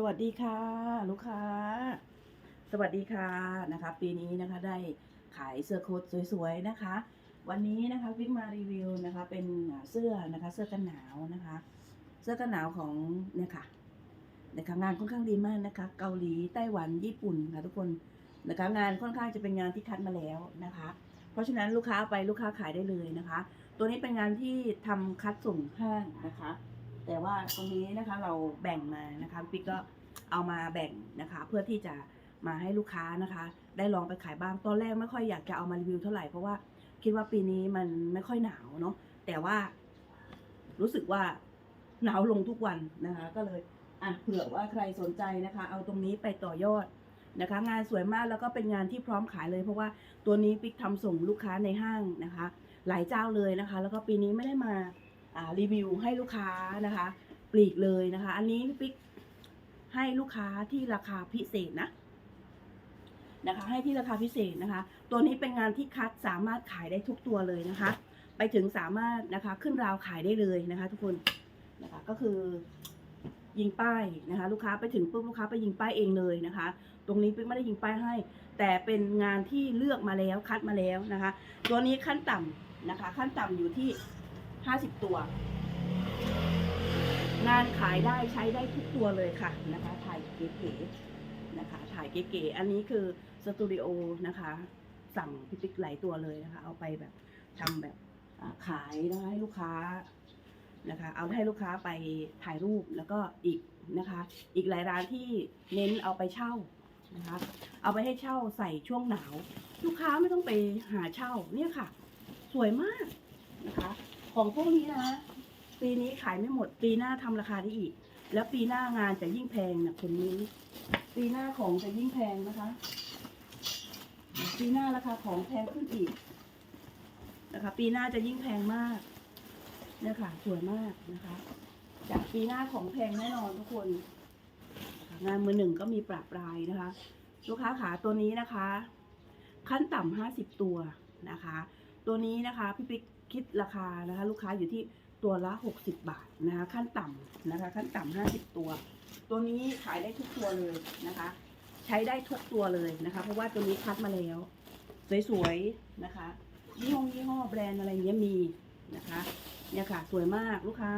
สวัสดีค่ะ ลูกค้า สวัสดีค่ะนะคะ ปีนี้นะคะได้ขายเสื้อโค้ทสวยๆนะคะ วันนี้นะคะวิกมารีวิวนะคะเป็นเสื้อนะคะเสื้อกันหนาวนะคะ เสื้อกันหนาวของเนี่ยค่ะนะคะงานค่อนข้างดีมากนะคะ เกาหลีไต้หวันญี่ปุ่นค่ะทุกคนนะคะงานค่อนข้างจะเป็นงานที่คัดมาแล้วนะคะ เพราะฉะนั้นลูกค้าไปลูกค้าขายได้เลยนะคะ ตัวนี้เป็นงานที่ทำคัดส่งห้างนะคะ แต่ว่าตรงนี้นะคะเราแบ่งมานะคะปิ๊กก็เอามาแบ่งนะคะ เพื่อที่จะมาให้ลูกค้านะคะ ได้ลองไปขายบ้างตอนแรกไม่ค่อยอยากจะเอามารีวิวเท่าไหร่เพราะว่าคิดว่าปีนี้มันไม่ค่อยหนาวเนาะแต่ว่า รู้สึกว่าหนาวลงทุกวันนะคะ ก็เลยอะเผื่อว่าใครสนใจนะคะ เอาตรงนี้ไปต่อยอดนะคะ งานสวยมากแล้วก็เป็นงานที่พร้อมขายเลยเพราะว่าตัวนี้ปิ๊กทำส่งลูกค้าในห้างนะคะ หลายเจ้าเลยนะคะ แล้วก็ปีนี้ไม่ได้มา รีวิวให้ลูกค้านะคะ ปลีกเลยนะคะ อันนี้พี่ปิ๊กให้ลูกค้าที่ราคาพิเศษนะนะคะ ให้ที่ราคาพิเศษนะคะ ตัวนี้เป็นงานที่คัดสามารถขายได้ทุกตัวเลยนะคะ ไปถึงสามารถนะคะขึ้นราวขายได้เลยนะคะ ทุกคนนะคะก็คือยิงป้ายนะคะ ลูกค้าไปถึงปุ๊บลูกค้าไปยิงป้ายเองเลยนะคะ ตรงนี้ปิ๊กไม่ได้ยิงป้ายให้ แต่เป็นงานที่เลือกมาแล้วคัดมาแล้วนะคะ ตัวนี้ขั้นต่ำนะคะ ขั้นต่ำอยู่ที่ ห้าสิบตัว งานขายได้ใช้ได้ทุกตัวเลยค่ะนะคะ ถ่ายเก๋ๆนะคะ ถ่ายเก๋ๆอันนี้คือสตูดิโอนะคะ สั่งพิปิกหลายตัวเลยนะคะ เอาไปแบบทำแบบขายนะคะให้ลูกค้านะคะ เอาให้ลูกค้าไปถ่ายรูปแล้วก็อีกนะคะ อีกหลายร้านที่เน้นเอาไปเช่านะคะ เอาไปให้เช่าใส่ช่วงหนาว ลูกค้าไม่ต้องไปหาเช่าเนี่ยค่ะ สวยมากนะคะ ของพวกนี้นะ ปีนี้ขายไม่หมด ปีหน้าทำราคาได้อีก แล้วปีหน้างานจะยิ่งแพงนะคนนี้ ปีหน้าของจะยิ่งแพงนะคะ ปีหน้าราคาของแพงขึ้นอีกนะคะ ปีหน้าจะยิ่งแพงมากเนี่ยค่ะสวยมากนะคะ จากปีหน้าของแพงแน่นอนทุกคน งานมือหนึ่งก็มีปรับรายนะคะ ลูกค้าขาตัวนี้นะคะ ขั้นต่ำห้าสิบตัวนะคะ ตัวนี้นะคะพี่ปิ๊ก คิดราคานะคะ ลูกค้าอยู่ที่ตัวละ 60 บาทนะคะ ขั้นต่ำนะคะ ขั้นต่ำ50 ตัว ตัวนี้ขายได้ทุกตัวเลยนะคะ ใช้ได้ทุกตัวเลยนะคะ เพราะว่าตัวนี้คัดมาแล้ว สวยๆนะคะยี่ห้อยี่ห้อแบรนด์อะไรเงี้ยมีนะคะ เนี่ยค่ะสวยมากลูกค้า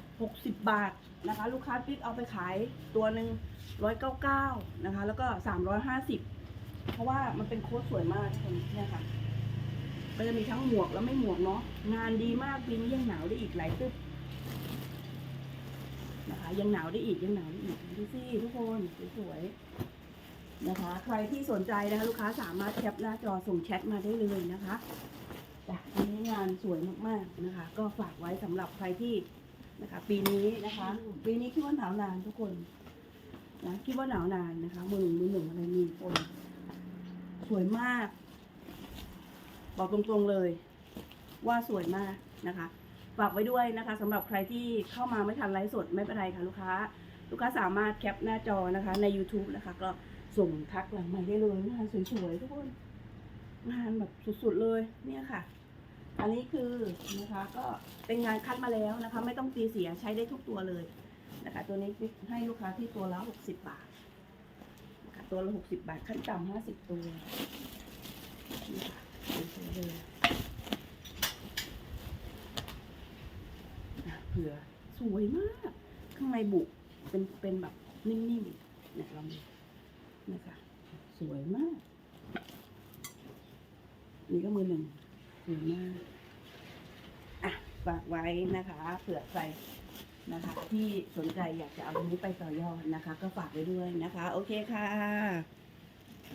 60 บาทนะคะ ลูกค้าปิ๊กเอาไปขายตัวหนึ่ง199นะคะ แล้วก็ 350 เพราะว่ามันเป็นโค้ดสวยมากทุกคนเนี่ยค่ะ ก็จะมีทั้งหมวกแล้วไม่หมวกเนาะงานดีมากปีนี้ยังหนาวได้อีกหลายตึ๊บนะคะ ยังหนาวได้อีกยังหนาวได้อีกดูสิทุกคนสวยๆนะคะ ใครที่สนใจนะคะ ลูกค้าสามารถแคปหน้าจอส่งแชทมาได้เลยนะคะจ้ะอันนี้งานสวยมากๆนะคะ ก็ฝากไว้สำหรับใครที่นะคะ ปีนี้นะคะ ปีนี้คิดว่าหนาวนานทุกคนนะคิดว่าหนาวนานนะคะมือหนึ่งมือหนึ่งอะไรมีคนสวยมาก บอกตรงๆเลย ว่าสวยมากนะคะฝากไว้ด้วยนะคะสำหรับใครที่เข้ามาไม่ทันไลฟ์สดไม่เป็นไรค่ะลูกค้า ลูกค้าสามารถแคปหน้าจอนะคะ ใน YouTube นะคะ ก็ส่งทักหลังใหม่ได้เลยงานสวยๆทุกคนงานแบบสุดๆเลยเนี่ยค่ะ อันนี้คือนะคะก็เป็นงานคัดมาแล้วนะคะ ไม่ต้องตีเสียใช้ได้ทุกตัวเลยนะคะ ตัวนี้ให้ลูกค้าที่ตัวละ 60 บาทนะคะตัวละ 60 บาทขั้นต่ำ50 ตัวนี่ค่ะสวยๆเลยอะ เผื่อสวยมาก ข้างในบุเป็นเป็นแบบนิ่มๆเนี่ยลองดูนะคะสวยมาก นี่ก็มือหนึ่งสวยมากอะฝากไว้นะคะเผื่อใครนะคะ ที่สนใจอยากจะเอาตรงนี้ไปต่อยอดนะคะ ก็ฝากไว้ด้วยนะคะ โอเคค่ะ